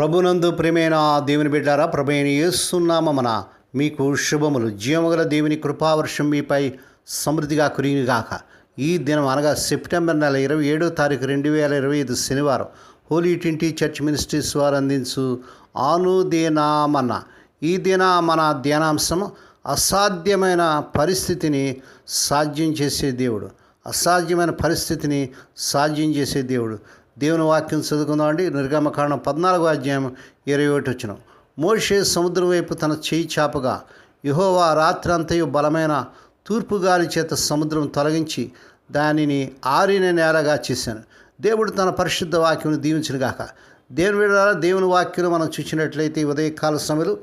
ప్రభునందు ప్రేమైన దేవుని బిడ్డారా ప్రభైన ఏస్తున్నామన మీకు శుభములు. జీవముగల దేవుని కృపావర్షం మీపై సమృద్ధిగా కురిగాక ఈ దినం అనగా సెప్టెంబర్ నెల ఇరవై ఏడో తారీఖు రెండు వేల ఇరవై ఐదు శనివారం హోలీ ట్వంటీ చర్చ్ మినిస్ట్రీస్ వారు అందించు ఆనుదేనామన్న ఈ దిన మన ధ్యానాంశం అసాధ్యమైన పరిస్థితిని సాధ్యం చేసే దేవుడు. అసాధ్యమైన పరిస్థితిని సాధ్యం చేసే దేవుడు. దేవుని వాక్యం చదువుకుందామండి నిర్గమకాండం పద్నాలుగో అధ్యాయం ఇరవై ఒకటి వచ్చిన మోషే సముద్రం వైపు తన చేయి చాపగా యహోవా రాత్రంతయు బలమైన తూర్పు గాలి చేత సముద్రం తొలగించి దానిని ఆరిన నేలగా చేశాను. దేవుడు తన పరిశుద్ధ వాక్యం దీవించిన గాక. దేవుని విడాల దేవుని వాక్యం మనం చూసినట్లయితే ఉదయకాల సమయంలో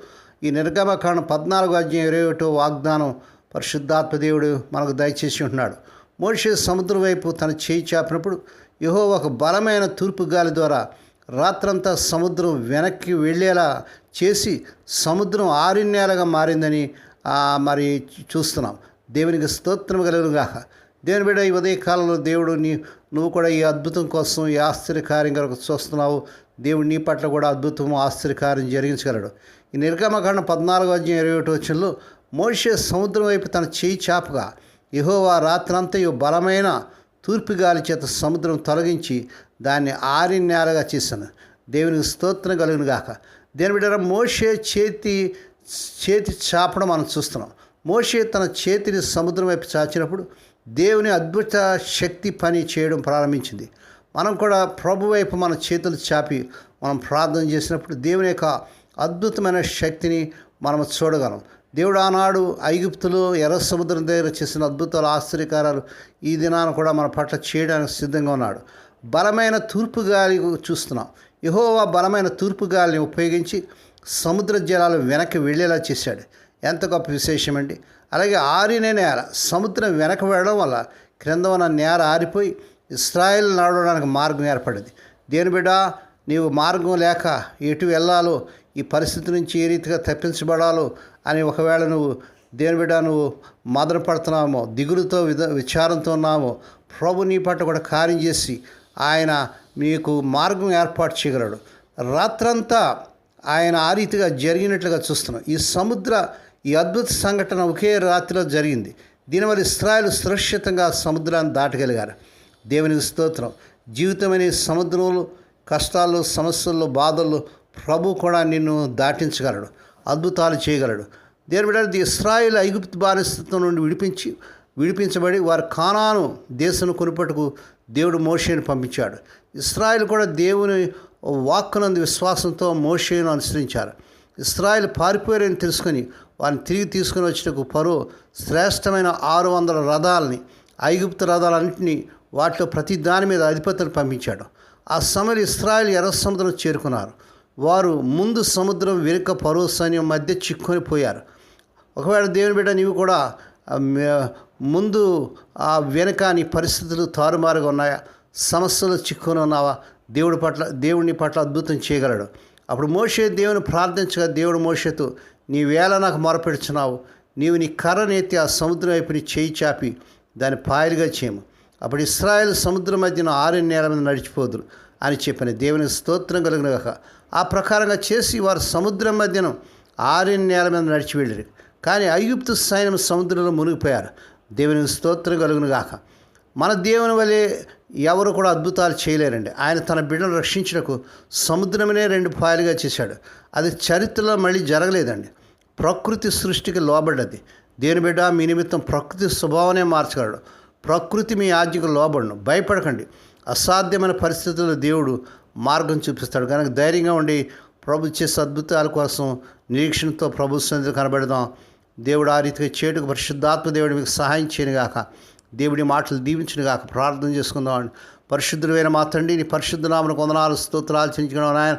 ఈ నిర్గమకాండం పద్నాలుగు అధ్యాయం ఇరవై ఒకటో వాగ్దానం పరిశుద్ధాత్మ దేవుడు మనకు దయచేసి ఉంటున్నాడు. మోషే సముద్రం వైపు తన చేయి చాపినప్పుడు యహో ఒక బలమైన తూర్పు గాలి ద్వారా రాత్రంతా సముద్రం వెనక్కి వెళ్ళేలా చేసి సముద్రం ఆరిన్నేలగా మారిందని మరి చూస్తున్నాం. దేవునికి స్తోత్రం కలుగును దేవుని బిడ్డ ఈ ఉదయకాలంలో దేవుడు నీ నువ్వు కూడా ఈ అద్భుతం కోసం ఈ ఆశ్చర్యకార్యం కొరకు చూస్తున్నావు. దేవుడు నీ పట్ల కూడా అద్భుతం ఆశ్చర్యకార్యం జరిగించగలడు. ఈ నిర్గమకాండ పద్నాలుగు అధ్యాయం ఇరవై ఒకటి వచ్చంలో మోషే సముద్రం వైపు తన చేయి చాపగా యహోవా రాత్రంతయు బలమైన తూర్పు గాలి చేత సముద్రం తొలగించి దాన్ని ఆరి నేలగా చేశాను. దేవునికి స్తోత్రం కలుగును గాక. దేని బిడ్డ మోషే చేతి చేతి చాపడం మనం చూస్తున్నాం. మోషే తన చేతిని సముద్రం వైపు చాచినప్పుడు దేవుని అద్భుత శక్తి పని చేయడం ప్రారంభించింది. మనం కూడా ప్రభు వైపు మన చేతులు చాపి మనం ప్రార్థన చేసినప్పుడు దేవుని యొక్క అద్భుతమైన శక్తిని మనం చూడగలం. దేవుడు ఆనాడు ఐగుప్తులో ఎర్ర సముద్రం దగ్గర చేసిన అద్భుతాలు ఆశ్చర్యకారాలు ఈ దినాన్ని కూడా మన పట్ల చేయడానికి సిద్ధంగా ఉన్నాడు. బలమైన తూర్పు గాలి చూస్తున్నాం. యహోవా బలమైన తూర్పు గాలిని ఉపయోగించి సముద్ర జలాలు వెనక్కి వెళ్ళేలా చేశాడు. ఎంత గొప్ప విశేషం అండి. అలాగే ఆరిన నేల సముద్రం వెనక వెళ్ళడం వల్ల క్రింద ఉన్న నేల ఆరిపోయి ఇస్రాయిల్ నడవడానికి మార్గం ఏర్పడింది. దేని బిడ్డ నీవు మార్గం లేక ఎటు వెళ్ళాలో ఈ పరిస్థితి నుంచి ఏ రీతిగా తప్పించబడాలో అని ఒకవేళ నువ్వు దేని బిడ్డ నువ్వు మదన పడుతున్నామో దిగులుతో విధ విచారంతో ఉన్నామో ప్రభు నీ పట్ల కూడా కార్యం చేసి ఆయన మీకు మార్గం ఏర్పాటు చేయగలడు. రాత్రంతా ఆయన ఆ రీతిగా జరిగినట్లుగా చూస్తున్నాం. ఈ సముద్ర ఈ అద్భుత సంఘటన ఒకే రాత్రిలో జరిగింది. దీనివల్ల ఇస్రాయలు సురక్షితంగా సముద్రాన్ని దాటగలిగారు. దేవునికి స్తోత్రం. జీవితం అనే సముద్రంలో కష్టాలు సమస్యలు బాధలు ప్రభు కూడా నిన్ను దాటించగలడు. అద్భుతాలు చేయగలడు. దేని బిడ్డ ఇస్రాయిల్ ఐగుప్తు బానిసత్వం నుండి విడిపించి విడిపించబడి వారు కానాను దేశం కొనుపట్టుకు దేవుడు మోషేను పంపించాడు. ఇస్రాయిల్ కూడా దేవుని వాక్కునందు విశ్వాసంతో మోషేను అనుసరించారు. ఇస్రాయిల్ పారిపోయారని తెలుసుకొని వారిని తిరిగి తీసుకుని వచ్చినకు పరో శ్రేష్టమైన ఆరు వందల రథాలని ఐగుప్తు రథాలన్నింటినీ వాటిలో ప్రతి దాని మీద అధిపతులు పంపించాడు. ఆ సమయంలో ఇస్రాయిల్ ఎర్ర సముద్రం చేరుకున్నారు. వారు ముందు సముద్రం వెనుక పరో సైన్యం మధ్య చిక్కుని పోయారు. ఒకవేళ దేవుని బిడ్డ నీవు కూడా ముందు ఆ వెనుక నీ పరిస్థితులు తారుమారుగా ఉన్నాయా? సమస్యలు చిక్కుని ఉన్నావా? దేవుడి పట్ల దేవుని పట్ల అద్భుతం చేయగలడు. అప్పుడు మోషే దేవుని ప్రార్థించగా దేవుడు మోషేతు నీ వేళ నాకు మొరపెడుచున్నావు. నీవు నీ కర్రనెత్తి ఆ సముద్రం వైపు నీ చేయి చాపి దాన్ని పాయలుగా చేయము. అప్పుడు ఇస్రాయల్ సముద్రం మధ్యన ఆరు నేల మీద నడిచిపోదురు. అని చెప్పిన దేవుని స్తోత్రం కలిగిన ఆ ప్రకారంగా చేసి వారు సముద్రం మధ్యన ఆరు నేల మీద నడిచి వెళ్ళారు. కానీ ఐగుప్తు సైన్యం సముద్రంలో మునిగిపోయారు. దేవుని స్తోత్రం కలుగును గాక మన దేవుని వలె ఎవరు కూడా అద్భుతాలు చేయలేరండి. ఆయన తన బిడ్డను రక్షించడానికి సముద్రమనే రెండు పాయలుగా చేశాడు. అది చరిత్రలో మళ్ళీ జరగలేదండి. ప్రకృతి సృష్టికి లోబడ్డది. దేని బిడ్డ మీ నిమిత్తం ప్రకృతి స్వభావనే మార్చగలడు. ప్రకృతి మీ ఆజ్ఞకు లోబడను. భయపడకండి. అసాధ్యమైన పరిస్థితుల్లో దేవుడు మార్గం చూపిస్తాడు. కనుక ధైర్యంగా ఉండి ప్రభు చేసే అద్భుతాల కోసం నిరీక్షణతో ప్రభు సన్నిధి కనబెడదాం. దేవుడు ఆ రీతిగా చేటుకు పరిశుద్ధాత్మ దేవుడు మీకు సహాయం చేయనుగాక దేవుడి మాటలు దీవించిన గాక. ప్రార్థన చేసుకుందాం పరిశుద్ధులైన మా తండ్రి నీ పరిశుద్ధనామను కొందనాలు స్తోత్రాలు చెంచుకున్నాం నాయన.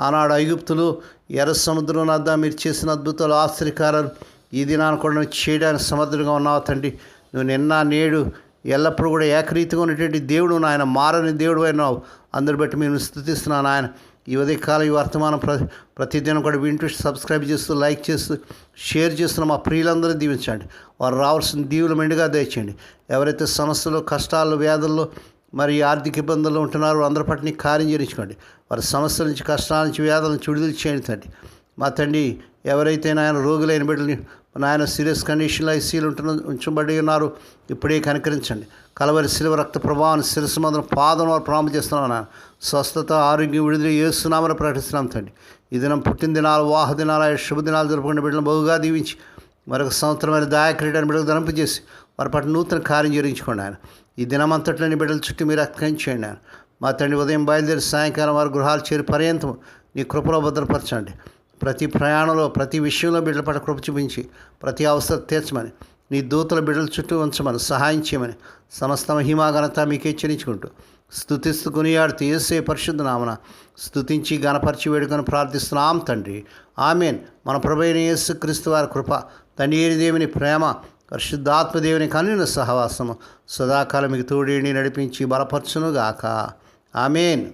ఆనాడు ఐగుప్తులు ఎర్ర సముద్రం వద్ద మీరు చేసిన అద్భుతాలు ఆశ్చర్యకారాలు ఈ దినాన్ని కూడా నువ్వు చేయడానికి సమర్థుడిగా ఉన్నావు తండ్రి. నువ్వు నిన్న నేడు ఎల్లప్పుడూ కూడా ఏకరీతిగా ఉన్నటువంటి దేవుడు ఆయన మారని దేవుడు అయినావు అందరి బట్టి మేము స్థుతిస్తున్నాను ఆయన ఈ ఉదయకాలం ఈ వర్తమానం ప్ర ప్రతిదినం కూడా వింటూ సబ్స్క్రైబ్ చేస్తూ లైక్ చేస్తూ షేర్ చేస్తున్న మా ప్రియులందరూ దీవించండి. వారు రావాల్సిన దీవులు మెండుగా దయచేయండి. ఎవరైతే సమస్యలు కష్టాలు వ్యాధుల్లో మరి ఆర్థిక ఇబ్బందులు ఉంటున్నారు అందరి పట్టిని కార్యం చేయించుకోండి. వారి సమస్యల నుంచి కష్టాల నుంచి వ్యాధుల నుంచి విడుదల చేయండి తండ్రి. మా తండ్రి ఎవరైతే నాయన రోగులైన బిడ్డల్ని నాయన సీరియస్ కండిషన్లో ఐసీలు ఉంటున్న ఉంచబడి ఉన్నారు. ఇప్పుడే కనికరించండి. కలవరి శిలువ రక్త ప్రభావాన్ని శిరస్సు మందరం పాదం వారు ప్రారంభం చేస్తున్నాను నాయన స్వస్థత ఆరోగ్యం విడుదల ఏస్తున్నామని ప్రకటిస్తున్నాం తండ్రి. ఈ దినం పుట్టిన దినాలు వాహ దినాలు శుభదినాలు జరుపుకునే బిడ్డలను బహుగా దీవించి మరొక సంవత్సరమైన దాయక్రీడని బిడ్డకు ధరింపజేసి వారి పట్ల నూతన కార్యం జరించుకోండి ఆయన. ఈ దినమంతట్లోని బిడ్డల చుట్టూ మీరు అక్కయించేయండి ఆయన. మా తండ్రి ఉదయం బయలుదేరి సాయంకాలం వారి గృహాలు చేరి పర్యంతం నీ కృపలో భద్రపరచండి. ప్రతి ప్రయాణంలో ప్రతి విషయంలో బిడ్డల పట్ల కృప చూపించి ప్రతి అవసరం తీర్చమని నీ దూతల బిడ్డల చుట్టూ ఉంచమని సహాయం చేయమని సమస్త మహిమాఘనత మీకే చెల్లించుకుంటూ స్థుతిస్తూ కొనియాడుతూ ఏసే పరిశుద్ధ నామన స్థుతించి గణపరిచి వేడుకొని ప్రార్థిస్తున్నాం తండ్రి. ఆమెన్. మన ప్రభైన యేసు క్రీస్తు వారి కృప తండ్రి దేవుని ప్రేమ పరిశుద్ధాత్మదేవుని కనున సహవాసము సదాకాలం మీకు తోడేని నడిపించి బలపరచునుగాక. ఆమెన్.